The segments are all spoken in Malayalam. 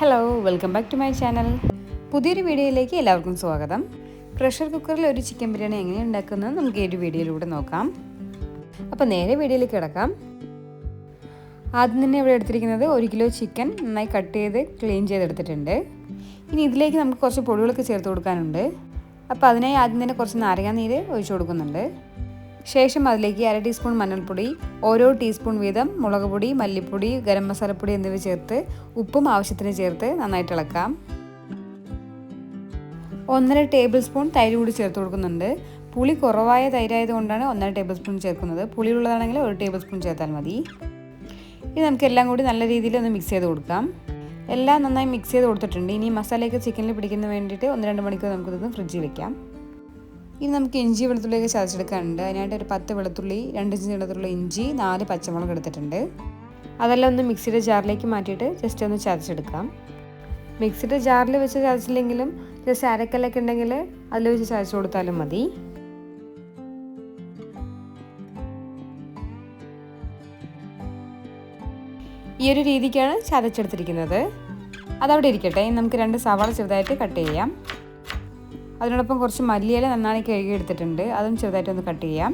Hello welcome back to my channel പുതിയൊരു വീഡിയോയിലേക്ക് എല്ലാവർക്കും സ്വാഗതം. പ്രഷർ കുക്കറിൽ ഒരു ചിക്കൻ ബിരിയാണി എങ്ങനെ ഉണ്ടാക്കുന്നത് നമുക്ക് ഈ ഒരു വീഡിയോയിലൂടെ നോക്കാം. അപ്പോൾ നേരെ വീഡിയോയിലേക്ക് കിടക്കാം. ആദ്യം തന്നെ ഇവിടെ എടുത്തിരിക്കുന്നത് ഒരു കിലോ ചിക്കൻ നന്നായി കട്ട് ചെയ്ത് ക്ലീൻ ചെയ്തെടുത്തിട്ടുണ്ട്. ഇനി ഇതിലേക്ക് നമുക്ക് കുറച്ച് പൊടികളൊക്കെ ചേർത്ത് കൊടുക്കാനുണ്ട്. അപ്പോൾ അതിനായി ആദ്യം തന്നെ കുറച്ച് നാരങ്ങാനീര് ഒഴിച്ചു കൊടുക്കുന്നുണ്ട്. ശേഷം അതിലേക്ക് അര ടീസ്പൂൺ മഞ്ഞൾപ്പൊടി ഓരോ ടീസ്പൂൺ വീതം മുളക് പൊടി മല്ലിപ്പൊടി ഗരം മസാലപ്പൊടി എന്നിവ ചേർത്ത് ഉപ്പും ആവശ്യത്തിന് ചേർത്ത് നന്നായിട്ട് ഇളക്കാം. ഒന്നര ടേബിൾ സ്പൂൺ തൈര് കൂടി ചേർത്ത് കൊടുക്കുന്നുണ്ട്. പുളി കുറവായ തൈരായതുകൊണ്ടാണ് ഒന്നര ടേബിൾ സ്പൂൺ ചേർക്കുന്നത്. പുളിയുള്ളതാണെങ്കിൽ ഒരു ടേബിൾ സ്പൂൺ ചേർത്താൽ മതി. ഇനി നമുക്ക് എല്ലാം കൂടി നല്ല രീതിയിൽ ഒന്ന് മിക്സ് ചെയ്ത് കൊടുക്കാം. എല്ലാം നന്നായി മിക്സ് ചെയ്ത് കൊടുത്തിട്ടുണ്ട്. ഇനി മസാലയൊക്കെ ചിക്കനിൽ പിടിക്കുന്നതിന് വേണ്ടിയിട്ട് ഒന്ന് രണ്ട് മണിക്കൂർ നമുക്കിതൊന്ന് ഫ്രിഡ്ജിൽ വെക്കാം. ഇനി നമുക്ക് ഇഞ്ചി വെളുത്തുള്ളിയൊക്കെ ചതച്ചെടുക്കാനുണ്ട്. അതിനായിട്ട് ഒരു പത്ത് വെളുത്തുള്ളി രണ്ട് ഇഞ്ചി നീളത്തിലുള്ള ഇഞ്ചി നാല് പച്ചമുളക് എടുത്തിട്ടുണ്ട്. അതെല്ലാം ഒന്ന് മിക്സിയുടെ ജാറിലേക്ക് മാറ്റിയിട്ട് ജസ്റ്റ് ഒന്ന് ചതച്ചെടുക്കാം. മിക്സിയുടെ ജാറിൽ വെച്ച് ചതച്ചില്ലെങ്കിലും ജസ്റ്റ് അരക്കല്ലൊക്കെ ഉണ്ടെങ്കിൽ അതിൽ വെച്ച് ചതച്ച് കൊടുത്താലും മതി. ഈ ഒരു രീതിക്കാണ് ചതച്ചെടുത്തിരിക്കുന്നത്. അതവിടെ ഇരിക്കട്ടെ. നമുക്ക് രണ്ട് സവാള ചെറുതായിട്ട് കട്ട് ചെയ്യാം. അതിനോടൊപ്പം കുറച്ച് മല്ലിയില നന്നായി കഴുകി എടുത്തിട്ടുണ്ട് അതും ചെറുതായിട്ട് ഒന്ന് കട്ട് ചെയ്യാം.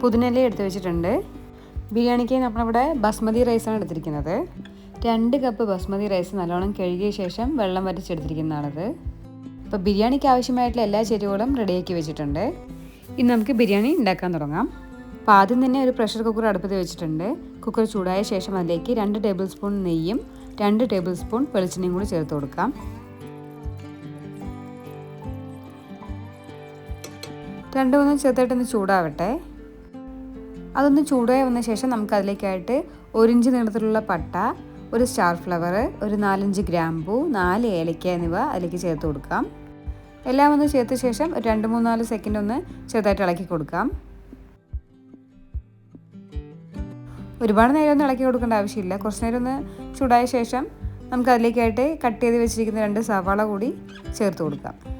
പുതിനയില എടുത്ത് വെച്ചിട്ടുണ്ട്. ബിരിയാണിക്ക് നമ്മളിവിടെ ബസ്മതി റൈസാണ് എടുത്തിരിക്കുന്നത്. രണ്ട് കപ്പ് ബസ്മതി റൈസ് നല്ലോണം കഴുകിയ ശേഷം വെള്ളം വരച്ചെടുത്തിരിക്കുന്നതാണത് അപ്പോൾ ബിരിയാണിക്ക് ആവശ്യമായിട്ടുള്ള എല്ലാ ചേരുവകളും റെഡിയാക്കി വെച്ചിട്ടുണ്ട്. ഇനി നമുക്ക് ബിരിയാണി ഉണ്ടാക്കാൻ തുടങ്ങാം. അപ്പോൾ ആദ്യം തന്നെ ഒരു പ്രഷർ കുക്കർ അടുപ്പത്ത് വെച്ചിട്ടുണ്ട്. കുക്കർ ചൂടായ ശേഷം അതിലേക്ക് രണ്ട് ടേബിൾ സ്പൂൺ നെയ്യും രണ്ട് ടേബിൾ സ്പൂൺ വെളിച്ചെണ്ണയും കൂടി ചേർത്ത് കൊടുക്കാം. രണ്ട് മൂന്നും ചെറുതായിട്ടൊന്ന് ചൂടാവട്ടെ. അതൊന്ന് ചൂടായി വന്ന ശേഷം നമുക്ക് അതിലേക്കായിട്ട് ഒരിഞ്ച് നീളത്തിലുള്ള പട്ട ഒരു സ്റ്റാർ ഫ്ലവർ ഒരു നാലഞ്ച് ഗ്രാമ്പൂ നാല് ഏലക്ക എന്നിവ അതിലേക്ക് ചേർത്ത് കൊടുക്കാം. എല്ലാം ഒന്ന് ചേർത്ത ശേഷം ഒരു രണ്ട് മൂന്നാൽ സെക്കൻഡ് ഒന്ന് ചെറുതായിട്ട് ഇളക്കി കൊടുക്കാം. ഒരുപാട് നേരം ഒന്നും ഇളക്കി കൊടുക്കേണ്ട ആവശ്യമില്ല. കുറച്ച് നേരം ഒന്ന് ചൂടായ ശേഷം നമുക്ക് അതിലേക്കായിട്ട് കട്ട് ചെയ്ത് വെച്ചിരിക്കുന്ന രണ്ട് സവാള കൂടി ചേർത്ത് കൊടുക്കാം.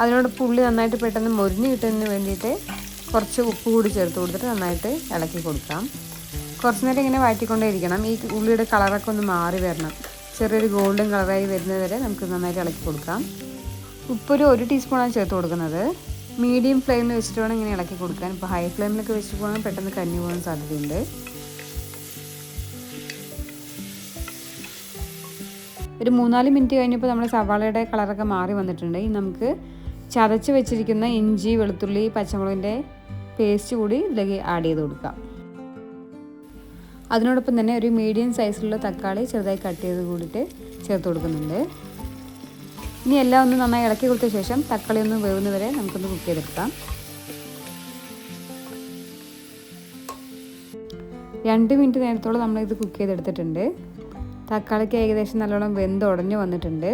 അതിനോട് പുള്ളി നന്നായിട്ട് പെട്ടെന്ന് മൊരിഞ്ഞ് കിട്ടുന്നതിന് വേണ്ടിയിട്ട് കുറച്ച് ഉപ്പ് കൂടി ചേർത്ത് കൊടുത്തിട്ട് നന്നായിട്ട് ഇളക്കി കൊടുക്കാം. കുറച്ച് നേരം ഇങ്ങനെ വാറ്റിക്കൊണ്ടേ ഇരിക്കണം. ഈ ഉള്ളിയുടെ കളറൊക്കെ ഒന്ന് മാറി വരണം. ചെറിയൊരു ഗോൾഡൻ കളറായി വരുന്നത് വരെ നമുക്ക് നന്നായിട്ട് ഇളക്കി കൊടുക്കാം. ഉപ്പൊരു ഒരു ടീസ്പൂണാണ് ചേർത്ത് കൊടുക്കുന്നത്. മീഡിയം ഫ്ലെയിമിൽ വെച്ചിട്ട് വേണം ഇങ്ങനെ ഇളക്കി കൊടുക്കാൻ. ഇപ്പോൾ ഹൈ ഫ്ലെയിമിലൊക്കെ വെച്ചിട്ട് പോകാൻ പെട്ടെന്ന് കഞ്ഞി പോകാൻ സാധ്യതയുണ്ട്. ഒരു മൂന്നാൽ മിനിറ്റ് കഴിഞ്ഞപ്പോൾ നമ്മുടെ സവാളയുടെ കളറൊക്കെ മാറി വന്നിട്ടുണ്ട്. ഇനി നമുക്ക് ചതച്ച് വെച്ചിരിക്കുന്ന ഇഞ്ചി വെളുത്തുള്ളി പച്ചമുളകിന്റെ പേസ്റ്റ് കൂടി ഇതിലേക്ക് ആഡ് ചെയ്ത് കൊടുക്കാം അതിനോടൊപ്പം തന്നെ ഒരു മീഡിയം സൈസിലുള്ള തക്കാളി ചെറുതായി കട്ട് ചെയ്ത് കൂടിയിട്ട് ചേർത്ത് കൊടുക്കുന്നുണ്ട്. ഇനി എല്ലാം ഒന്ന് നന്നായി ഇളക്കി കൊടുത്ത ശേഷം തക്കാളി ഒന്ന് വേവുന്നവരെ നമുക്കൊന്ന് കുക്ക് ചെയ്തെടുക്കാം. രണ്ട് മിനിറ്റ് നേരത്തോളം നമ്മളിത് കുക്ക് ചെയ്തെടുത്തിട്ടുണ്ട്. തക്കാളിക്ക് ഏകദേശം നല്ലോണം വെന്ത് ഉടഞ്ഞു വന്നിട്ടുണ്ട്.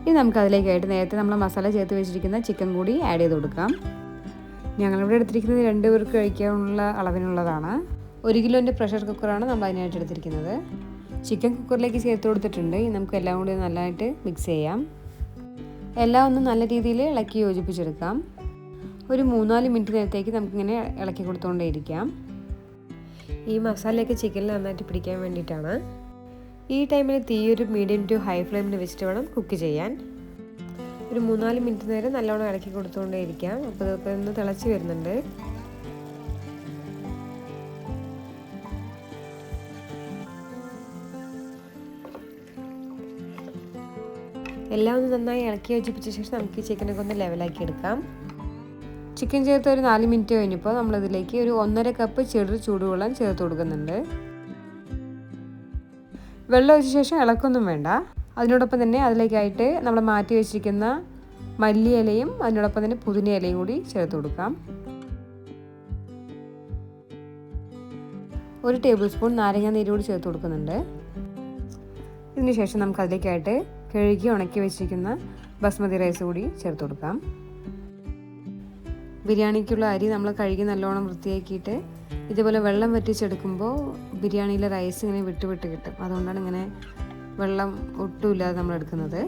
ഇനി നമുക്ക് അതിലേക്കായിട്ട് നേരത്തെ നമ്മൾ മസാല ചേർത്ത് വെച്ചിരിക്കുന്ന ചിക്കൻ കൂടി ആഡ് ചെയ്ത് കൊടുക്കാം. ഞങ്ങളിവിടെ എടുത്തിരിക്കുന്നത് രണ്ട് പേർക്ക് കഴിക്കാനുള്ള അളവിനുള്ളതാണ്. ഒരു കിലോന്റെ പ്രഷർ കുക്കറാണ് നമ്മൾ അതിനായിട്ട് എടുത്തിരിക്കുന്നത്. ചിക്കൻ കുക്കറിലേക്ക് ചേർത്ത് കൊടുത്തിട്ടുണ്ട്. ഇനി നമുക്ക് എല്ലാം കൂടി നല്ലതായിട്ട് മിക്സ് ചെയ്യാം. എല്ലാം ഒന്ന് നല്ല രീതിയിൽ ഇളക്കി യോജിപ്പിച്ചെടുക്കാം. ഒരു മൂന്നാൽ മിനിറ്റ് നേരത്തേക്ക് നമുക്കിങ്ങനെ ഇളക്കി കൊടുത്തുകൊണ്ടേയിരിക്കാം ഈ മസാലയൊക്കെ ചിക്കനിൽ നന്നായിട്ട് പിടിക്കാൻ വേണ്ടിയിട്ടാണ്. ഈ ടൈമിൽ തീ ഒരു മീഡിയം ടു ഹൈ ഫ്ലെയിമിൽ വെച്ചിട്ട് വേണം കുക്ക് ചെയ്യാൻ. ഒരു മൂന്നാൽ മിനിറ്റ് നേരം നല്ലോണം ഇളക്കി കൊടുത്തുകൊണ്ടേ ഇരിക്കാം. അപ്പോൾ ഇതൊക്കെ ഒന്ന് തിളച്ച് വരുന്നുണ്ട്. എല്ലാം ഒന്ന് നന്നായി ഇളക്കി യോജിപ്പിച്ച ശേഷം നമുക്ക് ഈ ചിക്കനൊക്കെ ഒന്ന് ലെവലാക്കി എടുക്കാം. ചിക്കൻ ചേർത്ത് ഒരു നാല് മിനിറ്റ് കഴിഞ്ഞപ്പോൾ നമ്മളിതിലേക്ക് ഒരു ഒന്നര കപ്പ് ചെറു ചൂടുവെള്ളം ചേർത്ത് കൊടുക്കുന്നുണ്ട്. വെള്ളം ഒഴിച്ച ശേഷം ഇളക്കൊന്നും വേണ്ട. അതിനോടൊപ്പം തന്നെ അതിലേക്കായിട്ട് നമ്മൾ മാറ്റി വെച്ചിരിക്കുന്ന മല്ലി ഇലയും അതിനോടൊപ്പം തന്നെ പുതിന ഇലയും കൂടി ചേർത്ത് കൊടുക്കാം. ഒരു ടേബിൾ സ്പൂൺ നാരങ്ങ നീര് കൂടി ചേർത്ത് കൊടുക്കുന്നുണ്ട്. ഇതിന് ശേഷം നമുക്ക് അതിലേക്കായിട്ട് കഴുകി ഉണക്കി വെച്ചിരിക്കുന്ന ബസ്മതി റൈസ് കൂടി ചേർത്ത് കൊടുക്കാം. ബിരിയാണിക്കുള്ള അരി നമ്മൾ കഴുകി നല്ലോണം വൃത്തിയാക്കിയിട്ട് ഇതുപോലെ വെള്ളം വറ്റിച്ചെടുക്കുമ്പോൾ ബിരിയാണിയിലെ റൈസ് ഇങ്ങനെ വിട്ട് വിട്ട് കിട്ടും. അതുകൊണ്ടാണ് ഇങ്ങനെ വെള്ളം ഒട്ടുമില്ലാതെ നമ്മൾ എടുക്കുന്നത്.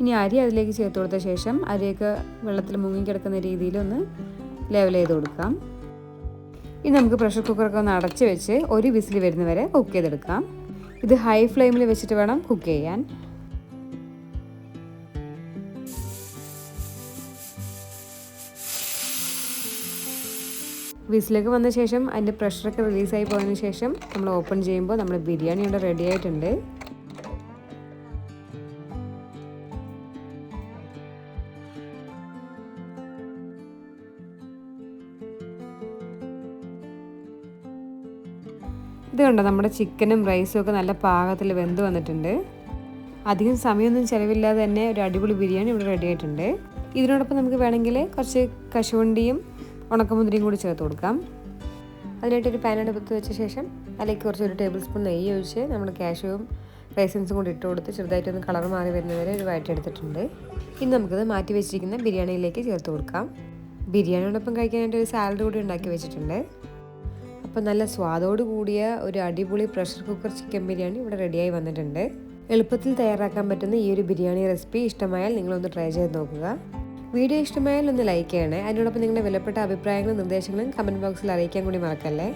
ഇനി അരി അതിലേക്ക് ചേർത്ത് കൊടുത്ത ശേഷം അരിയൊക്കെ വെള്ളത്തിൽ മുങ്ങിക്കിടക്കുന്ന രീതിയിൽ ഒന്ന് ലെവൽ ചെയ്ത് കൊടുക്കാം. ഇനി നമുക്ക് പ്രഷർ കുക്കറൊക്കെ ഒന്ന് അടച്ച് വെച്ച് ഒരു വിസിൽ വരുന്നവരെ കുക്ക് ചെയ്തെടുക്കാം. ഇത് ഹൈ ഫ്ലെയിമിൽ വെച്ചിട്ട് വേണം കുക്ക് ചെയ്യാൻ. വിസിലൊക്കെ വന്ന ശേഷം അതിന്റെ പ്രഷറൊക്കെ റിലീസായി പോയതിന് ശേഷം നമ്മൾ ഓപ്പൺ ചെയ്യുമ്പോൾ നമ്മൾ ബിരിയാണി ഇവിടെ റെഡി ആയിട്ടുണ്ട്. ഇത് കണ്ടോ നമ്മുടെ ചിക്കനും റൈസും ഒക്കെ നല്ല പാകത്തിൽ വെന്ത് വന്നിട്ടുണ്ട്. അധികം സമയമൊന്നും ചിലവില്ലാതെ തന്നെ ഒരു അടിപൊളി ബിരിയാണി ഇവിടെ റെഡി ആയിട്ടുണ്ട്. ഇതിനോടൊപ്പം നമുക്ക് വേണമെങ്കിൽ കുറച്ച് കശുവണ്ടിയും ഉണക്കമുന്തിരിയും കൂടി ചേർത്ത് കൊടുക്കാം. അതിനായിട്ട് ഒരു പാൻ അടുപ്പത്ത് വെച്ച ശേഷം അതിലേക്ക് കുറച്ച് ഒരു ടേബിൾ സ്പൂൺ നെയ്യ് ഒഴിച്ച് നമ്മൾ കാഷ്യൂവും റൈസൻസും കൂടി ഇട്ട് കൊടുത്ത് ചെറുതായിട്ടൊന്ന് കളർ മാറി വരുന്നവരെ ഒരു വഴറ്റെടുത്തിട്ടുണ്ട് ഇനി നമുക്കത് മാറ്റി വെച്ചിരിക്കുന്ന ബിരിയാണിയിലേക്ക് ചേർത്ത് കൊടുക്കാം. ബിരിയാണിയോടൊപ്പം കഴിക്കാനായിട്ട് ഒരു സാലഡ് കൂടി ഉണ്ടാക്കി വെച്ചിട്ടുണ്ട്. അപ്പോൾ നല്ല സ്വാദോട് കൂടിയ ഒരു അടിപൊളി പ്രഷർ കുക്കർ ചിക്കൻ ബിരിയാണി ഇവിടെ റെഡിയായി വന്നിട്ടുണ്ട്. എളുപ്പത്തിൽ തയ്യാറാക്കാൻ പറ്റുന്ന ഈ ഒരു ബിരിയാണി റെസിപ്പി ഇഷ്ടമായാൽ നിങ്ങളൊന്ന് ട്രൈ ചെയ്ത് നോക്കുക. വീഡിയോ ഇഷ്ടമായാൽ ഒന്ന് ലൈക്ക് ചെയ്യണേ. അതിനോടൊപ്പം നിങ്ങളുടെ വിലപ്പെട്ട അഭിപ്രായങ്ങളും നിർദ്ദേശങ്ങളും കമന്റ് ബോക്സിൽ അറിയിക്കാൻ കൂടി മറക്കല്ലേ?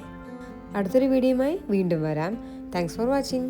അടുത്തൊരു വീഡിയോയുമായി വീണ്ടും വരാം. Thanks for watching